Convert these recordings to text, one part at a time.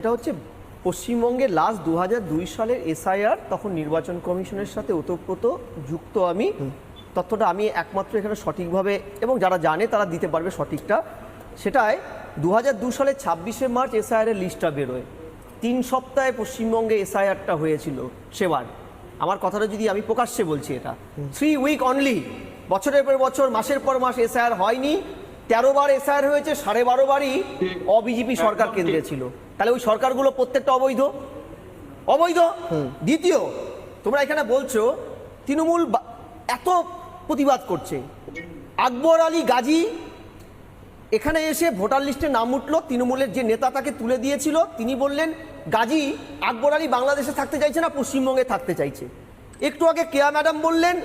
এটা হচ্ছে পশ্চিমবঙ্গে লাস্ট দু দুই সালের এসআইআর তখন নির্বাচন কমিশনের সাথে ওতপ্রোত যুক্ত আমি। তথ্যটা আমি একমাত্র এখানে সঠিকভাবে এবং যারা জানে তারা দিতে পারবে সঠিকটা। সেটাই দু হাজার দু সালের ছাব্বিশে মার্চ এসআইআরের লিস্টটা বেরোয়। তিন সপ্তাহে পশ্চিমবঙ্গে এসআইআরটা হয়েছিল সেবার। আমার কথাটা যদি আমি প্রকাশ্যে বলছি এটা। থ্রি উইক অনলি বছরের পর বছর মাসের পর মাস এসআইআর হয়নি। তেরো বার এসআইআর হয়েছে সাড়ে বারো বারই অবিজেপি সরকার কেন্দ্রে ছিল। তাহলে ওই সরকারগুলো প্রত্যেকটা অবৈধ? অবৈধ? দ্বিতীয় তোমরা এখানে বলছো তৃণমূল এত প্রতিবাদ করছে। আকবর আলী গাজী এখানে এসে ভোটার লিস্টে নাম উঠল তৃণমূলের যে নেতা তাকে তুলে দিয়েছিল তিনি বললেন গাজী আকবর আলী বাংলাদেশে থাকতে চাইছে না পশ্চিমবঙ্গে থাকতে চাইছে? একটু আগে কেয়া ম্যাডাম বললেন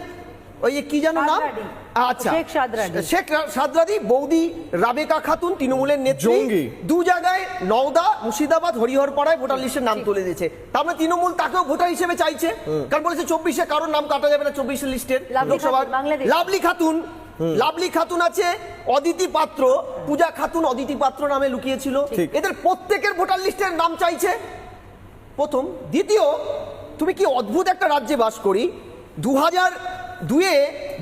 ওই কি জানো নাম? আচ্ছা। শেখ সাদরাদি বৌদি রাবেকা খাতুন তৃণমূলের নেত্রী। দু জায়গায় নওদা মুর্শিদাবাদ হরিহরপাড়ায় ভোটার লিস্টের নাম তুলে দিয়েছে। তার মানে তৃণমূল তাকেও ভোটার হিসেবে চাইছে। কারণ বলেছে চব্বিশে কারোর নাম কাটা যাবে না চব্বিশের লিস্টের লাভলি লোকসভা খাতুন, লাভলি খাতুন। লাভলি খাতুন আছে অদিতি পাত্র। পূজা খাতুন অদিতি পাত্র নামে লুকিয়েছিল। এদের প্রত্যেকের ভোটার লিস্টের নাম চাইছে। প্রথম। দ্বিতীয় তুমি কি অদ্ভুত একটা রাজ্যে বাস করি? দু হাজার দুয়ে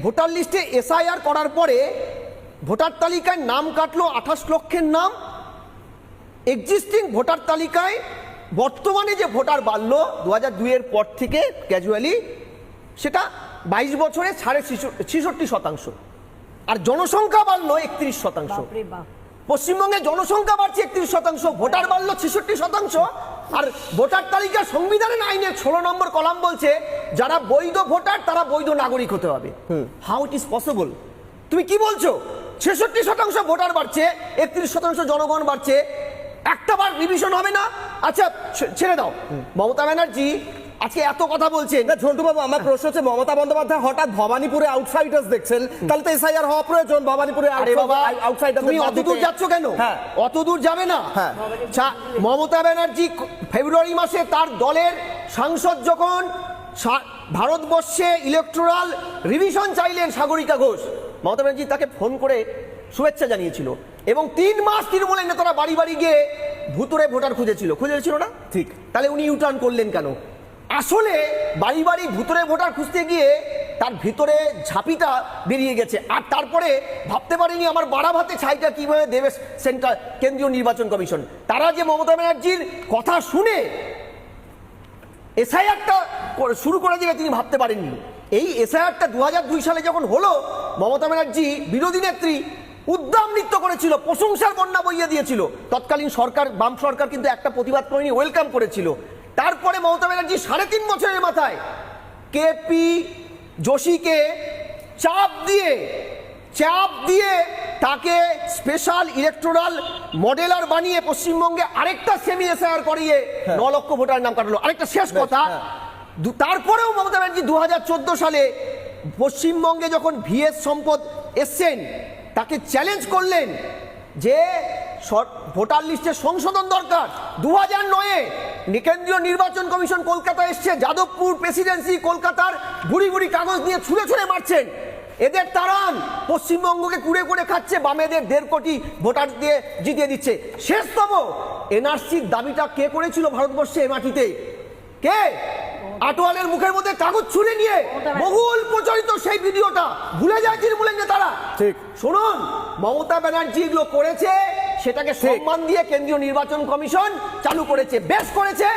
ভোটার লিস্টে এসআইআর করার পরে ভোটার তালিকায় নাম কাটলো আঠাশ লক্ষের নাম। এক্সিস্টিং ভোটার তালিকায় বর্তমানে যে ভোটার বাড়লো দু হাজার দুইয়ের পর থেকে ক্যাজুয়ালি সেটা বাইশ বছরে সাড়ে ছিষট্টি শতাংশ। আর জনসংখ্যা বাড়লো একত্রিশ শতাংশ। পশ্চিমবঙ্গে জনসংখ্যা বাড়ছে একত্রিশ শতাংশ ভোটার বাড়লো ছেষট্টি শতাংশ। আর ভোটার তালিকা সংবিধানের আইনে ষোলো নম্বর কলাম বলছে যারা বৈধ ভোটার তারা বৈধ নাগরিক হতে হবে। হাউ ইট ইজ পসিবল তুমি কি বলছো? ছেষট্টি শতাংশ ভোটার বাড়ছে একত্রিশ শতাংশ জনগণ বাড়ছে একটা বার রিভিশন হবে না? আচ্ছা ছেড়ে দাও। মমতা ব্যানার্জি আজকে এত কথা বলছেন। না ঝন্টু বাবু আমার প্রশ্ন হচ্ছে মমতা বন্দ্যোপাধ্যায় হঠাৎ ভবানীপুরে আউটসাইডার্স দেখছেন? তাহলে তো এসআইআর হওয়া প্রয়োজন ভবানীপুরে আরে বাবা আউটসাইডার তুমি অত দূর যাচ্ছ কেন? হ্যাঁ। অত দূর যাবে না। হ্যাঁ। মমতা ব্যানার্জি ফেব্রুয়ারি মাসে তার দলের সাংসদ যখন ভারতবর্ষে ইলেকট্রাল রিভিশন চাইলেন সাগরিকা ঘোষ। মমতা ব্যানার্জি তাকে ফোন করে শুভেচ্ছা জানিয়েছিল। এবং তিন মাস তৃণমূলের নেতারা বাড়ি বাড়ি গিয়ে ভুতুরে ভোটার খুঁজেছিল। খুঁজেছিল না? ঠিক। তাহলে উনি ইউটার্ন করলেন কেন? আসলে বাড়ি বাড়ি ভুতুরে ভোটার খুঁজতে গিয়ে তার ভিতরে ঝাঁপিটা বেরিয়ে গেছে। আর তারপরে ভাবতে পারিনি আমার বাড়া ভাতে ছাইটা কীভাবে দেবে সেন্ট্রাল কেন্দ্রীয় নির্বাচন কমিশন। তারা যে মমতা ব্যানার্জির কথা শুনে এসআইআরটা শুরু করে দিলে তিনি ভাবতে পারেননি। এই এসআইআরটা দু দুই সালে যখন হলো, মমতা ব্যানার্জি বিরোধী নেত্রী উদ্দাম নৃত্য করেছিল, প্রশংসার বন্যা বইয়ে দিয়েছিল। তৎকালীন সরকার, বাম সরকার কিন্তু একটা প্রতিবাদ করেনি, ওয়েলকাম করেছিল। তারপরে মমতা ব্যানার্জি সাড়ে তিন বছরের মাথায় কেপি, যোশীকে চাপ দিয়ে চাপ দিয়ে তাকে স্পেশাল ইলেকট্রাল মডেলার বানিয়ে পশ্চিমবঙ্গে আরেকটা সেমি এসআইআর করিয়ে ন লক্ষ ভোটার নাম কাটলো। আরেকটা শেষ কথা দু- তারপরেও মমতা ব্যানার্জি দু হাজার সালে পশ্চিমবঙ্গে যখন ভিএস সম্পদ এসছেন তাকে চ্যালেঞ্জ করলেন যে ভোটার লিস্টে সংশোধন দরকার। দু হাজার নয়ে কেন্দ্রীয় নির্বাচন কমিশন কলকাতা এসছে যাদবপুর প্রেসিডেন্সি কলকাতার বুড়ি বুড়ি কাগজ নিয়ে ছুঁড়ে ছুঁড়ে মারছেন। এদের তারান পশ্চিমবঙ্গকে কুড়ে কুড়ে খাচ্ছে বামেদের দেড় কোটি ভোটার দিয়ে জিতিয়ে দিচ্ছে। শেষতম এনআরসির দাবিটা কে করেছিল ভারতবর্ষে এ মাটিতে কে? আটোয়ালের মুখের মধ্যে কাগজ ছুঁড়ে নিয়ে বহুল প্রচারিত সেই ভিডিওটা। ভুলে যায় তৃণমূলের নেতারা। ঠিক। শুনুন মমতা ব্যানার্জি এগুলো করেছে সেটাকে সম্মান দিয়ে কেন্দ্রীয় নির্বাচন কমিশন চালু করেছে বেশ করেছে।